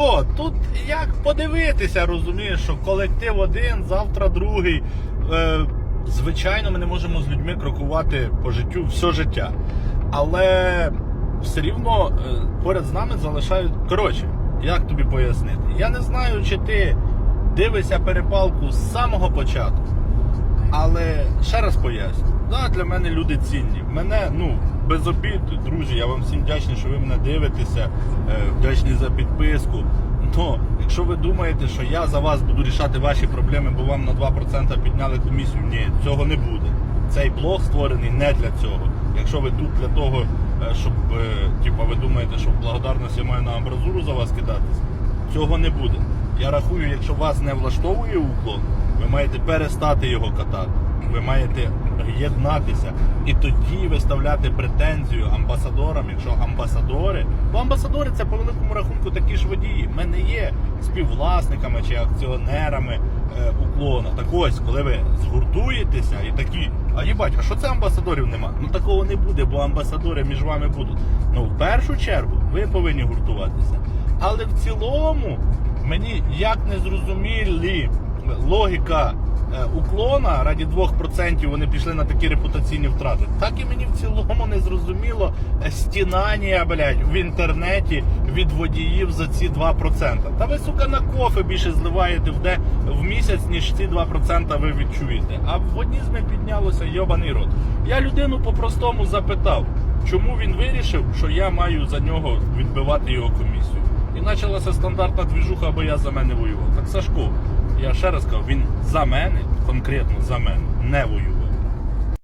Сашко, тут як подивитися, розумієш, що колектив один, завтра другий. Е, звичайно, ми не можемо з людьми крокувати по життю все життя. Але все рівно е, поряд з нами залишають. Коротше, як тобі пояснити? Я не знаю, чи ти дивишся перепалку з самого початку. Але ще раз поясню, да, для мене люди цінні. Мене, ну, без обід, друзі, я вам всім вдячний, що ви мене дивитеся, е, вдячний за підписку. Ну, якщо ви думаєте, що я за вас буду рішати ваші проблеми, бо вам на 2% підняли комісію, ні, цього не буде. Цей блог створений не для цього. Якщо ви тут для того, е, щоб е, ви думаєте, що в благодарність я маю на амбразуру за вас кидатись, цього не буде. Я рахую, якщо вас не влаштовує уклон, ви маєте перестати його катати. Ви маєте єднатися і тоді виставляти претензію амбасадорам, якщо амбасадори, бо амбасадори це по великому рахунку такі ж водії. Ми не є співвласниками чи акціонерами е, уклону. Так ось, коли ви згуртуєтеся і такі, а їбать, а що це амбасадорів нема? Ну такого не буде, бо амбасадори між вами будуть. Ну в першу чергу ви повинні гуртуватися. Але в цілому мені як не зрозумілі логіка уклона раді 2% вони пішли на такі репутаційні втрати. Так і мені в цілому не зрозуміло е, стінання, блядь, в інтернеті від водіїв за ці 2%. Та ви, сука, на кофе більше зливаєте в, де, в місяць, ніж ці 2% ви відчуєте. А в однізмі піднялося йобаний рот. Я людину по-простому запитав, чому він вирішив, що я маю за нього відбивати його комісію. І почалася стандартна двіжуха, або я за мене воював. Так Сашко, я ще раз кажу, він за мене, конкретно за мене, не воював.